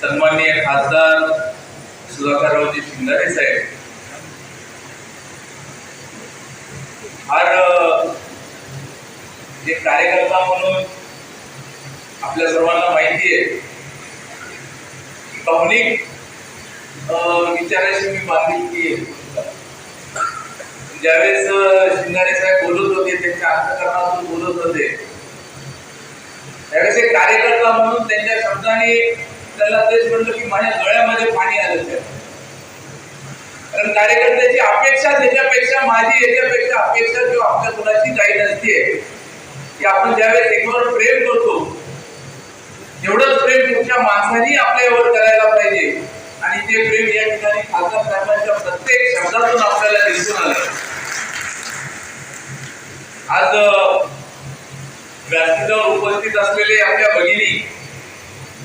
सन्माननीय खासदार सुधाकररावजी शिंगारे साहेब. फार जे कार्यकर्ता म्हणून आपल्या सर्वांना माहिती आहे की भावनिक विचाराशी मी बांधिलकी आहे. ज्यावेळेस अ, शिंगारे साहेब बोलत होते त्यांच्या अंतकरणातून बोलत होते त्यावेळेस एक कार्यकर्ता म्हणून त्यांच्या शब्दाने त्याला तेच म्हणलं की माझ्या गळ्यामध्ये पाणी आलं कारण कार्यकर्त्याची अपेक्षा त्याच्यापेक्षा माझी याच्यापेक्षा अपेक्षा किंवा आपल्या कुणाची काही नसते की आपण ज्यावेळेस एकावर प्रेम करतो एवढंच प्रेम तुमच्या माणसाने आपल्यावर करायला पाहिजे. आणि ते प्रेम या ठिकाणी खासदार साहेबांच्या प्रत्येक शब्दातून आपल्याला दिसून आलं. आज व्यासपीठावर उपस्थित असलेले आपल्या भगिनी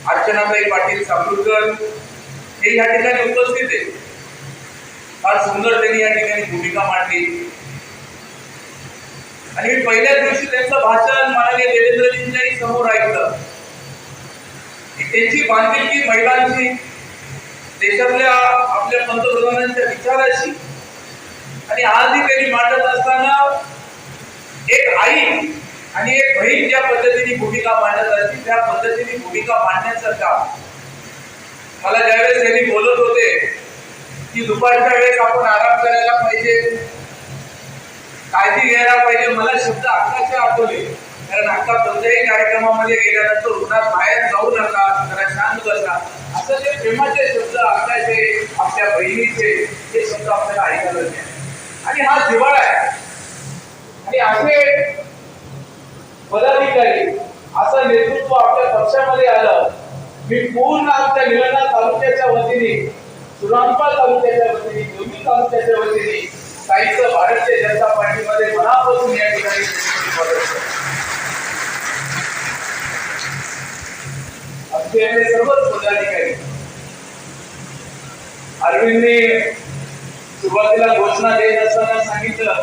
अर्चनाताई पाटील साकुरकर हे या ठिकाणी उपस्थित आहेत. फार सुंदर त्यांनी या ठिकाणी भूमिका मांडली. आणि मी पहिल्या दिवशी त्यांचं भाषण माननीय देवेंद्रजींच्याही समोर ऐकलं. की त्यांची बांधिलकी महिलांची देशातल्या आपल्या पंतप्रधानांच्या विचाराशी. आणि आजही त्यांनी मांडत असताना एक आई आणि एक बहीण ज्या पद्धतीने भूमिका मांडत असते त्या पद्धतीने भूमिका मांडण्याचं काम मला ज्यावेळेस त्यांनी बोलत होते की दुपारच्या वेळेस आपण आराम करायला पाहिजे. काळजी घ्यायला पाहिजे. मला शब्द आत्ताचे आठवले कारण आता कोणत्याही कार्यक्रमामध्ये गेल्यानंतर रुग्णात बाहेर जाऊ नका जरा शांत बसा. असं जे प्रेमाचे शब्द आत्ताचे आपल्या बहिणीचे हे शब्द आपल्याला ऐकायला आणि हा जिव्हाळा आहे. आणि असे पदाधिकारी असं नेतृत्व आपल्या पक्षामध्ये आलं. मी पूर्ण आमच्या निलंगा तालुक्याच्या वतीने सुरांपाल तालुक्याच्या वतीने दोन्ही तालुक्याच्या वतीने काहीच भारतीय जनता पार्टीमध्ये मनापासून या ठिकाणी त्यांची सर्वच पदाधिकारी. अरविंदने सुरुवातीला घोषणा देत असताना सांगितलं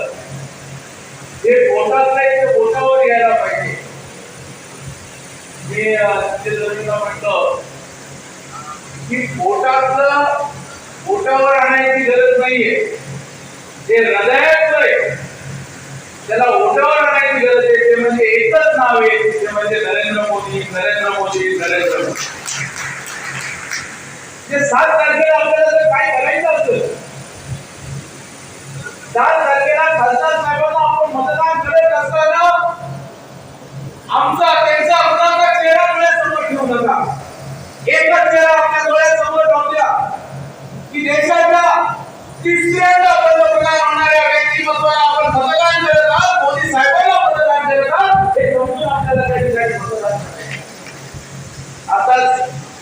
हे पोटात नाही ते पोटावर यायला पाहिजे. मी की पोटातलं पोटावर आणायची गरज नाहीये. जे हृदयात आहे त्याला ओटावर आणायची गरज आहे ते म्हणजे एकच नाव आहे ते म्हणजे नरेंद्र मोदी नरेंद्र मोदी नरेंद्र मोदी. ते सात तारखेला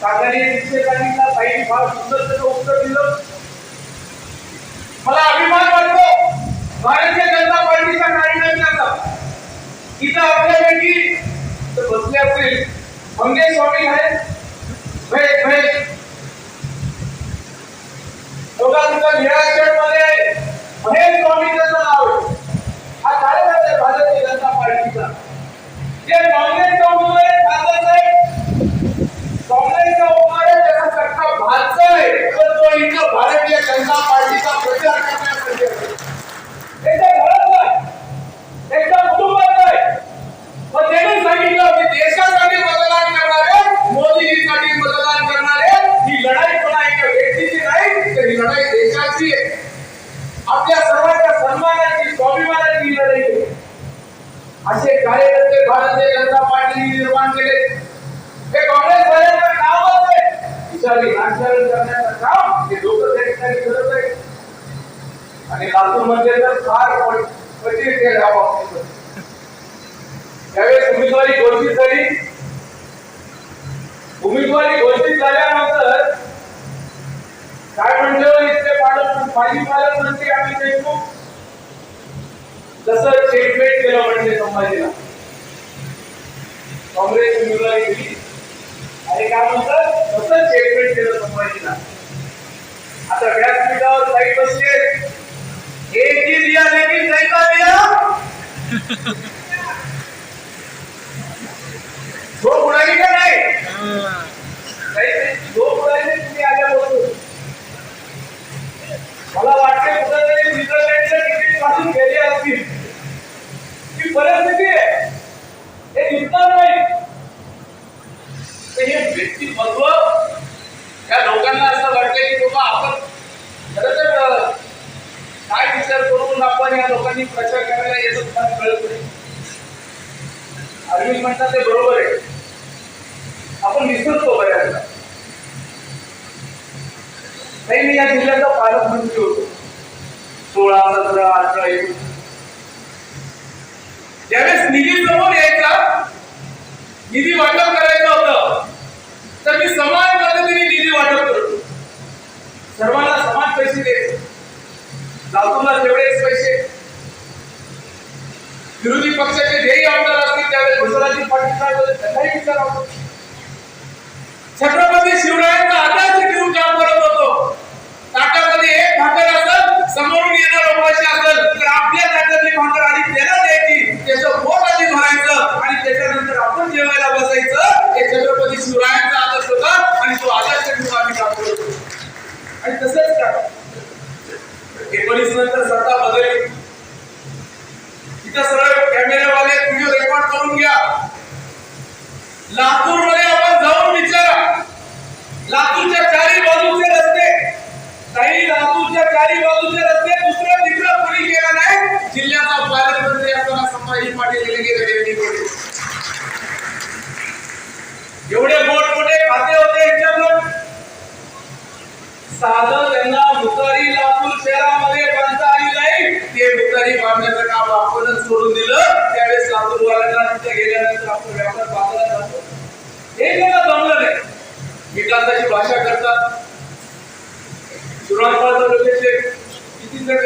शिक्षकांना फार सुंदर त्याचं उत्तर दिलं. मला अभिमान वाटतो भारतीय जनता पार्टीच्या कार्यकर्त्याचा. इथं आपल्यापैकी बसले असतील मंगेश स्वामी आहेत भेट भेट दोघांचा मध्ये आहे महेश स्वामी त्याचं नाव आहे. हा कार्यकर्ता भारतीय जनता पार्टीचा. जे काँग्रेस उमेदवार आहे खासदार साहेब काँग्रेसचा उमेदवार आहे त्याचा सट्टा भाजचा आहे तर इथं भारतीय जनता पार्टीचा प्रचार करण्यासाठी पालक माजी पालकमंत्री आम्ही देशमुख तसं चेकमेट केलं म्हणजे संभाजीला. काँग्रेस आणि काय म्हणतात? तसं चेकमेट केलं संभाजीला. आता व्यासपीठावर काही बसले एक ही दिया लेकिन कैसा दिया झोप उडाली का नाही? मला वाटते कुठेतरी स्वित्झर्लंडच्या तिकीट काढून गेले असतील. ही परिस्थिती आहे. हे निघणार नाही. हे व्यक्तिमत्व त्या लोकांना असं वाटलं की बाबा आपण खरं तर काय विचार करून आपण या लोकांनी प्रचार करायला याचं तुम्हाला कळत नाही. अरविंद म्हणतात ते बरोबर आहे. आपण विसरतो बऱ्या नाही मी या जिल्ह्याचा पालकमंत्री होतो सोळा सतरा अठरा एक ज्यावेळेस निधी समोर यायचा निधी वाटप करायचं होतं तर मी समान पद्धतीने निधी वाटप करतो. सर्वांना समान पैसे द्यायचे लातूरला तेवढेच पैसे. विरोधी पक्षाचे ध्येय आमदार असतील त्यावेळेस बसवराजी पाटील साहेब होते, त्यांनाही विचारावं छत्रपती शिवरायांचा आता घेऊन काम करत होतो ताटामध्ये एक भाकर असेल समोरून येणार उपाशी असेल तर आपल्या ताटातली भाकर आधी त्याला द्यायची त्याचं पोट आधी भरायचं आणि त्याच्यानंतर आपण जेवायला बसायचं. हे छत्रपती शिवरायांचा आदर्श होता आणि तो आदर्श घेऊन आम्ही काम होतो. आणि तसंच का? एकोणीस नंतर सत्ता बदलली. तिथं सरळ कॅमेरावाले व्हिडिओ रेकॉर्ड करून घ्या. लातूर जिल्ह्याचा पालकमंत्री असताना संभाजी पाटील यांनी गेले दिल्लीमध्ये एवढे मोठमोठे खाते होते यांच्याकडून साधं त्यांना मुतारी लातूर शहरामध्ये बांधता आली नाही. ते मुतारी बांधण्याचं काम आपणच सोडून दिलं. त्यावेळेस लातूर वाल्यांना तिथे गेल्यानंतर आपण व्यापार बांधला जातो. हे त्यांना जमलं नाही. विकासाची भाषा करतात. सुरुवात तालुक्याचे किती जण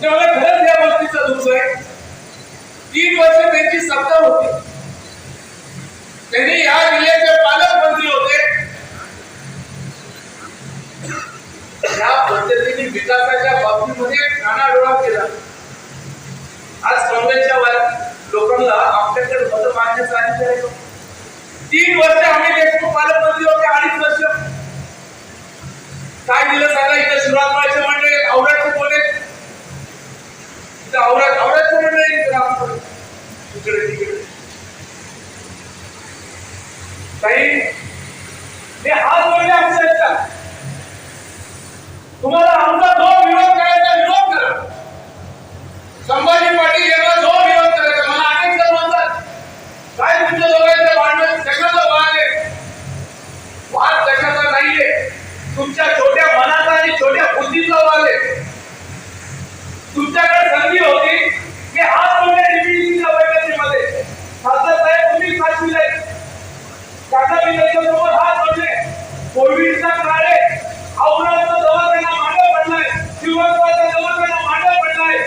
त्यामुळे खरंच या गोष्टीचा दुःख आहे. तीन वर्ष त्यांची सत्ता होती. त्यांनी या जिल्ह्याचे पालकमंत्री होते. या पद्धतीने विकासाच्या बाबतीमध्ये कानाडोळा केला. आज काँग्रेसच्या लोकांना आपल्याकडे मत मागण्याचा अधिकार आहे तीन वर्ष आम्ही देशमुख पालकमंत्री होते अडीच वर्ष. काय दिलं सांगा इथं शिवराजबाईचे मंडळी आवडाचे कोण आवरात आवराचं मंडळी इकडे आपण इकडे तिकडे. काही हे हात जोडले आमच्या तुम्हाला आमचा जो विरोध करायचा विरोध करा संभाजी पाटील यांना जो विरोध करायचा मला अनेक जण म्हणतात काय तुमच्या दोघांचं भांडण कशाचं वाद आहे वाद कशाचा नाहीये तुमच्या छोट्या मनाचा आणि छोट्या बुद्धीचा वाद आहे तुमच्याकडे संधी होती की हात जोडले DPDCच्या बैठकीमध्ये खासदार साहेब तुम्ही साक्षीला आहे. काका मी त्याच्यासमोर हात जोडले कोविडचा काळ आहे औरंगाबादचा दवाखाना मागे पडलाय शिवसेनेचा दवाखाना मागे पडलाय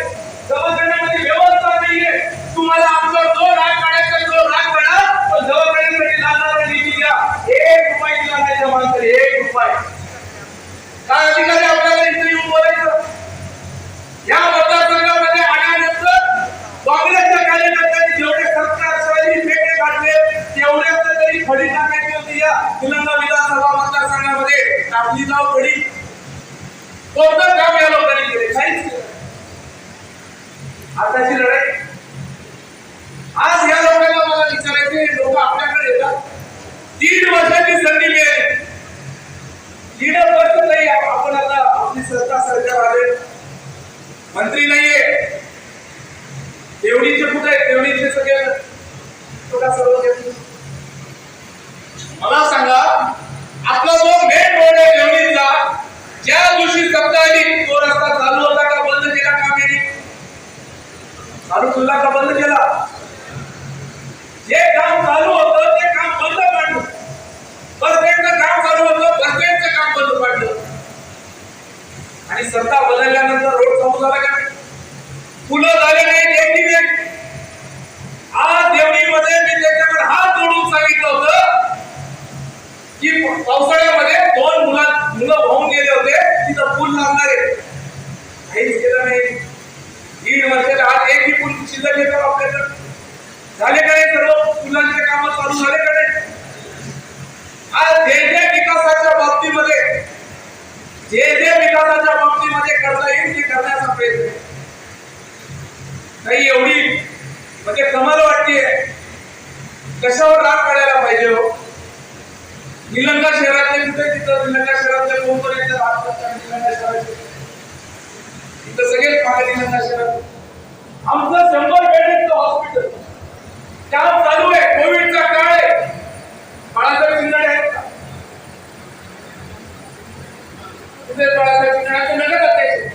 दवाखान्यामध्ये व्यवस्था नाहीये तुम्हाला आमचा जो राग काढायचा तो राग काढा पण दवाखान्यासाठी लागणारा निधी द्या एक रुपये दिला नाही त्या माणसाने एक रुपये. काय अधिकारी आपल्याला इथे येऊन बोलायचं? या मतदारसंघामध्ये आल्यानंतर काँग्रेसच्या कार्यकर्त्यांनी जेवढे सरकार सरकारशाही फेटे काढले तेवढ्याच तरी खडी टाकायची होती या निलंगा विधानसभा मतदारसंघामध्ये. टाकली जाऊ खडी कोणतं काम या लोकांनी केले? काहीच केलं आताची लढाई. आज या लोकांना मला विचारायचे लोक आपल्याकडे येतात. तीन वर्षाची संधी मिळेल. दीड वर्ष नाही. आपण आता आपली सत्ता सरकार आले मंत्री नाहीये. देवणीचे कुठे आहे देवणीचे सगळे सर्व मला सांगा आपला जो मेन रोड आहे देवणीचा ज्या दिवशी सत्ता आली तो रस्ता चालू होता का बंद केला का मेरी चालू ठेवला का बंद केला? जे काम चालू होतं ते काम बंद पाडलं बस स्टँडचं काम बंद पाडलं. आणि सत्ता बदलल्यानंतर रोड चालू झाला का नाही? फुलं झाले नाही देखील नाही आज देवणीमध्ये मी त्याच्याकडे हात जोडून सांगितलं होतं की पावसाळ्यामध्ये दोन मुला मुलं वाहून गेले होते तिथं पूल लागणार आहे. काहीच केलं नाही. दीड वर्षाच्या आत एक ही पूल शिल्लक येतो आपल्याकडे झाले का नाही सर्व? पुलांचे काम चालू झाले का नाही? आज जे जे विकासाच्या बाबतीमध्ये जे जे विकासाच्या बाबतीमध्ये करता येईल ते करण्याचा प्रयत्न काही नाही एवढी म्हणजे कमाल वाटते. कशावर राग काढायला पाहिजे हो? निलंगा शहरातले कुठे तिथं निलंगा शहरातले कोण पण येतात? राग करतात निलंगा शहराचे इथं सगळेच मागे निलंगा शहरात. आमचं शंभर बेडचं हॉस्पिटल काम चालू आहे. कोविडचा काळ आहे. बाळासाहेब शिंदे आहेत. का कुठे बाळासाहेब शिंदे नगर करते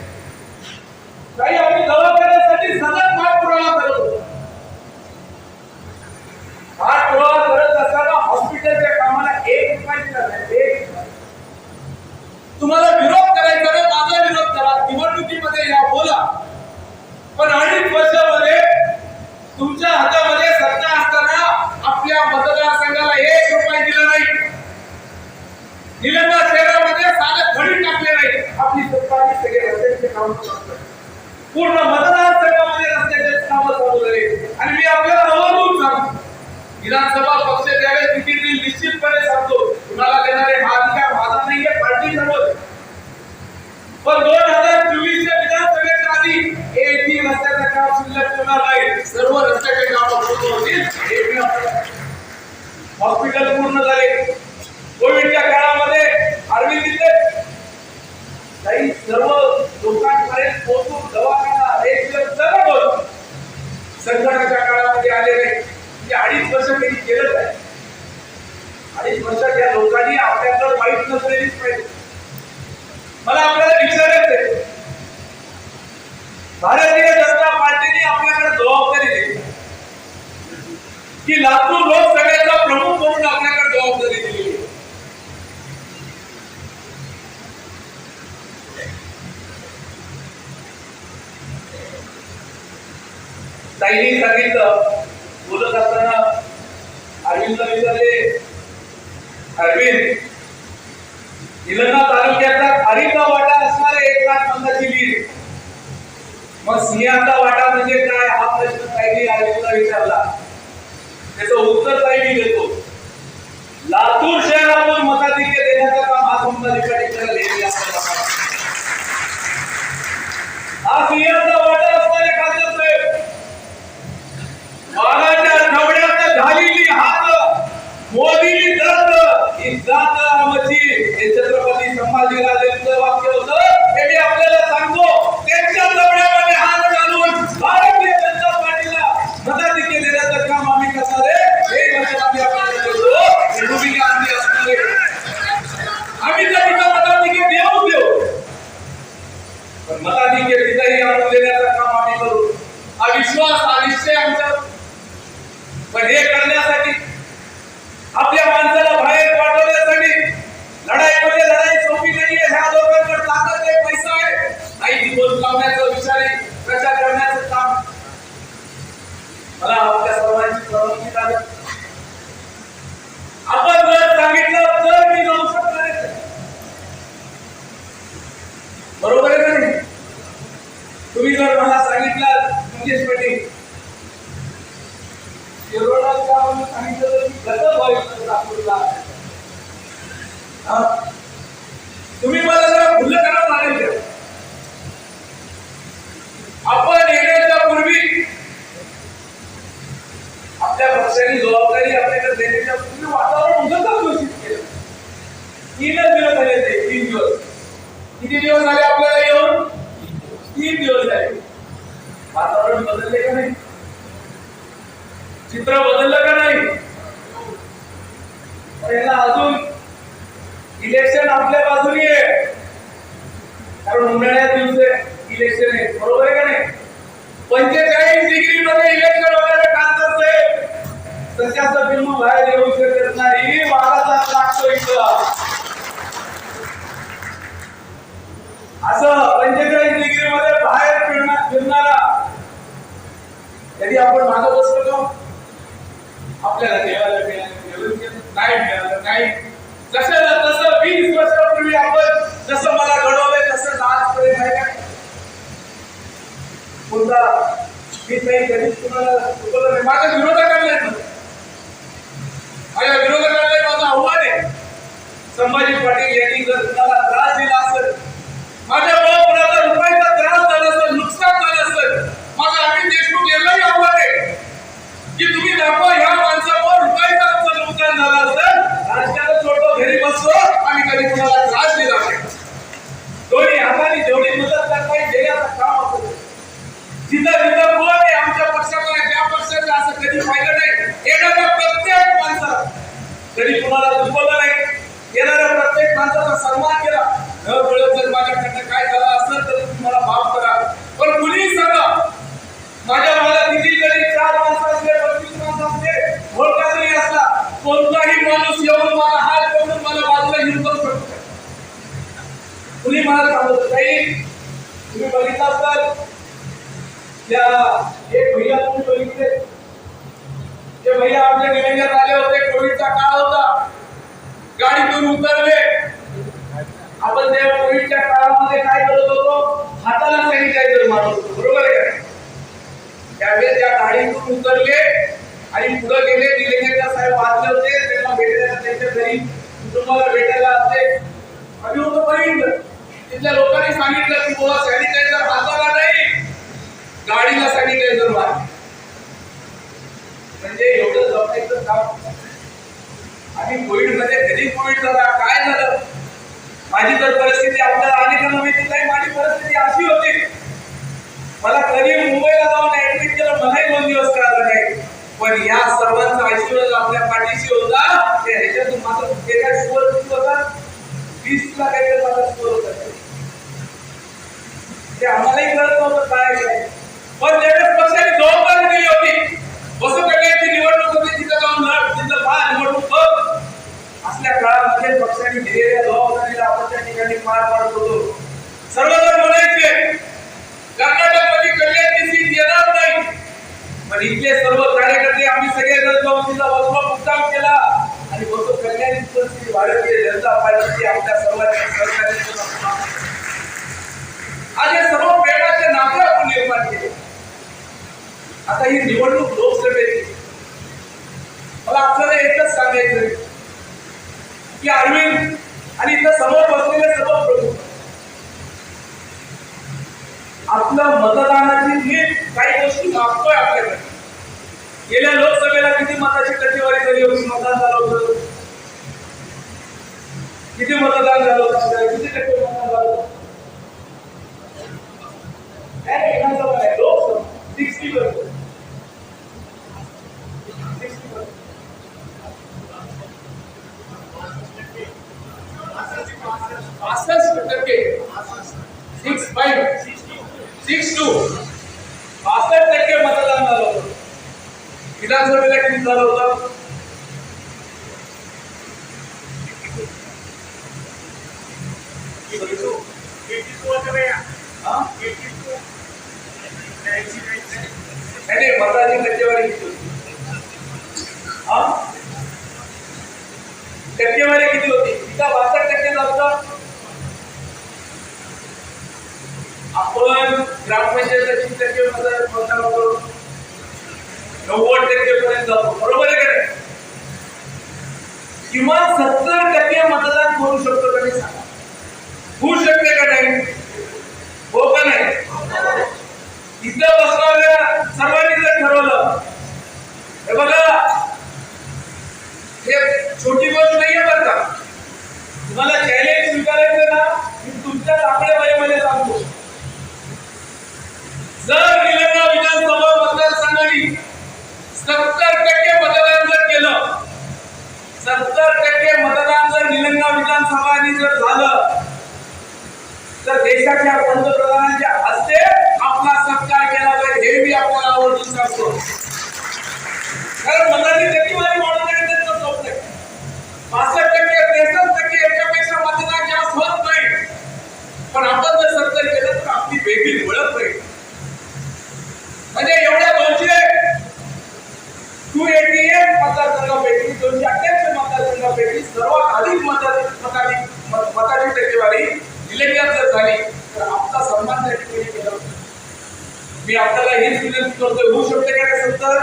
काही आम्ही दवाखान्यासाठी सतत पाठपुरावा करत होतो. पाठपुरावा करत असताना हॉस्पिटलच्या कामाला एक रुपया दिला नाही एक तुम्हाला विरोध करायचा ना माझा विरोध करा. निवडणुकीमध्ये या बोला. पण अडीच वर्षामध्ये तुमच्या हातामध्ये निलंगा शहरामध्ये साधं खडी टाकले नाही. आपली सत्ता आणि सगळे रस्त्याचे काम पूर्ण मतदारसंघामध्ये रस्त्याचे काम चालू झाले. आणि मी आपल्याला आवर्जून सांगतो. विधानसभा पक्ष द्यावे तिकीट देईल निश्चितपणे सांगतो. तुम्हाला देणारे हा अधिकार माझा नाहीये पार्टी ठरवत पण दोन हजार चोवीसच्या विधानसभेच्या आधी एकही रस्त्याचं काम शिल्लक ठेवणार नाही. सर्व रस्त्याचे काम पूर्ण होतील. हॉस्पिटल पूर्ण झाले. कोविडच्या काळामध्ये अरविंद तिथे काही सर्व लोकांपर्यंत पोहोचून दवाखाना एक सर्व होत. संकटाच्या काळामध्ये आले नाही म्हणजे अडीच वर्ष त्यांनी केलंच आहे. अडीच वर्षात या लोकांनी आपल्याकडे वाईट नसलेलीच पाहिजे. मला आपल्याला विचारायचं आहे. भारतीय जनता पार्टीने आपल्याकडे जबाबदारी दिली की लातूर सगळ्यांना प्रमुख म्हणून आपल्या जबाबदारी दिली ताईने सांगितलं. बोलत असताना अरविंद विचारले अरविंद निलंगा तालुक्याचा खारीचा वाटा असणारे एक लाख मताची वीर. मग सिंहाचा वाटा म्हणजे काय? हा प्रश्न ताईने अरविंदला विचारला. त्याचं उत्तर ताई देतो. लातूर शहरातून मताधिक्य देण्याचं काम आज संबंधित ठिकाणी लिहिलेलं हा सिंहाचा वाटा वाघाच्या कवड्यात झालेली हात मोदीली जात ही जात आमची. हे छत्रपती संभाजीराजेंचं वाक्य होतं हे मी आपल्याला सांगतो. त्यांच्या कवड्यामध्ये हात घालून भारतीय जनता पार्टीला मताधिक्य देण्याचं काम आम्ही करणार आहे हे वचन आम्ही आपल्याला देतो ही भूमिका आम्ही असणार आहे आम्ही तर तिथं मताधिक्य देऊ देऊ पण मताधिक्य तिथंही आणून देण्याचं काम आम्ही करू हा विश्वास हा निश्चय आमचा पण हे करण्यासाठी आपल्या माणसाला बाहेर पाठवण्यासाठी लढाईमध्ये लढाई सोपी नाहीये ह्या लोकांकडे ताकद आहे पैसा आहे नाही दिवस लावण्याचा विचार आहे प्रचार करण्याचं काम मला आपल्या सर्वांची परवानगी लागेल आपण जर सांगितलं तर मी जाऊ शकणार आहे. बरोबर आहे का नाही तुम्ही जर मला सांगितलं मंगेश पाटील शिरोडाच्या आपण सांगितलं की कसं व्हायचं नागपूरला हा? तुम्ही मला जरा खुल्लं करावं लागेल का? आपण येण्याच्या पूर्वी आपल्या पक्षाने जबाबदारी आपल्याकडे देण्याच्या पूर्वी वातावरण उजळता घोषित केलं तीनच दिवस झाले ते तीन दिवस किती दिवस झाले आपल्याला येऊन तीन दिवस झाले वातावरण बदलले का नाही चित्र बदललं का नाही पहिला अजून इलेक्शन आपल्या बाजूने आहे कारण उन्हाळ्यात दिवसे इलेक्शन आहे बरोबर आहे का नाही पंचेचाळीस डिग्री मध्ये इलेक्शन वगैरे काढतात ते सध्याचं फिल्म बाहेर येऊ शकत नाही वाघाचा लागतो इथं असं पंचेचाळीस डिग्री मध्ये बाहेर फिरणार फिरणारा कधी आपण मागं बसलो का आपल्याला देवाला मिळालं नाही मिळालं नाही जसं तसं वीस वर्षापूर्वी आपण जसं मला घडवलंय तसं आजपर्यंत आहे काय कोणता मी नाही कधीच तुम्हाला चुकवलं नाही माझ्या विरोधकांना माझ्या विरोधकांना माझं आव्हान आहे. संभाजी पाटील यांनी जर तुम्हाला त्रास दिला असेल माझ्या कुणाचा रुपयाचा त्रास झाला असेल नुकसान झालं असेल माझं अमित देशमुख यांनाही आव्हान आहे की तुम्ही दाखवा ह्या माणसावर रुपयाचं आमचं नुकसान झालं असेल राजकारण सोडतो घरी बसतो आणि कधी कुणाला त्रास दिला नाही. दोन्ही हाताने जेवढी मदत करता येईल काम असतं जिथं जिथं कोण आहे आमच्या पक्षाचा आहे त्या पक्षाचं असं कधी पाहिलं नाही. येणाऱ्या प्रत्येक माणसाला कधी कुणाला दुखवलं नाही. येणाऱ्या प्रत्येक माणसाचा सन्मान केला. न कळत जर माझ्याकडनं काय झालं असेल तर तुम्ही मला माफ करा. पण कुणीही सांगा माझ्या मला किती तरी चार माणसं असले पंचवीस माणसं असले भोलका जरी असला कोणताही माणूस येऊन मला हात करून मला बाजूला हिरकवू शकतो. कुणी मला सांगत काही तुम्ही बघितलं असाल त्या एक भैया तुम्ही बघितले? ते भैया आपल्या निलंग्यात आले होते कोविडचा काळ होता. गाडीतून उतरले. आपण त्या कोविडच्या काळामध्ये काय करत होतो? हाताला सॅनिटायझर मारत होतो बरोबर आहे त्यावेळेस त्या गाडीतून उतरले आणि पुढे गेले निलंगेकर साहेब वाचले होते. त्यांना भेटायला त्यांच्या घरी. कुटुंबाला भेटायला असते आम्ही होतो बघितलं तिथल्या लोकांनी सांगितलं की बोला सॅनिटायझर हाताला नाही. गाडीला सॅनिटायझर मार म्हणजे एवढं जपायचं काम आणि कोविडमध्ये कधी कोविड झाला काय झालं? माझी तर परिस्थिती आपल्याला अनेकांना माहिती नाही माझी परिस्थिती अशी होती. मला कधी मुंबईला जाऊन ऍडमिट केलं मलाही दोन दिवस कळालं नाही पण या सर्वांचा आशीर्वाद आपल्या पाठीशी होता. ते ह्याच्यातून माझं ते काय होता वीस लाख काहीतरी माझा स्कोर होता ते आम्हालाही कळत नव्हतं काय काय पण त्यावेळेस पक्षाने जबाबदारी दिली होती बसू कल्याणची निवडणूक होती तिथं जाऊन लढ तिथं पहा निवडणूक बघ असल्या काळामध्ये पक्षाने दिलेल्या जबाबदारीला आपण त्या ठिकाणी पार पाडत होतो. सर्वजण म्हणायचे कर्नाटकमध्ये कल्याणची सीट येणार नाही. पण इथले सर्व कार्यकर्ते आम्ही सगळे जण जाऊन तिचा वसवा मुक्काम केला. आणि बसो कल्याणची परिस्थिती भारतीय जनता पार्टीची आमच्या सर्वांच्या सहकार्याने आज हे सर्व प्रेमाचे नाते आपण निर्माण केले. आता ही निवडणूक लोकसभा मला आपल्याला एकच सांगायचं की अरविंद आणि इथं समोर बसलेले सर्व प्रमुख. आपलं मतदानाची नीट काही गोष्टी मागतोय आपल्याकडे. गेल्या लोकसभेला किती मताची टक्केवारी झाली होती? मतदान झालं होतं. किती मतदान झालं होतं? आपल्याला? किती टक्के मतदान झालं होतं? काय लोकसभा. सिक्स्टी पर्सेंट पासष्ट टक्के सिक्स फाईव्ह सिक्स टू पासष्ट टक्के मतदान झालं होतं. विधानसभेला किती झालं होतं हा? नाही, मताची टक्केवारी किती होती? हा? टक्केवारी किती होती? तिचा बासष्ट टक्के होता. आपण ग्रामपंचायत टक्के मतदान मतदान नव्वद टक्के पर्यंत जातो. बरोबर आहे का किमान सत्तर टक्के मतदान करू शकतो का नाही सांगा. होऊ शकते का नाही? हो का नाही? इथं बसणाऱ्या सर्वांनी जर ठरवलं हे बघा हे छोटी गोष्ट मला चॅलेंज स्वीकारायचं ना मी तुमच्या आकडेवारीमध्ये सांगतो. जर निलंगा विधानसभा मतदारसंघाने सत्तर टक्के मतदान जर केलं सत्तर टक्के मतदान जर निलंगा विधानसभाने जर झालं टक्केवारी जिल्ह्यात जर झाली तर आपला सन्मान त्या ठिकाणी केला मी आपल्याला हेच विनंती करतोय. होऊ शकते का रे सत्तर?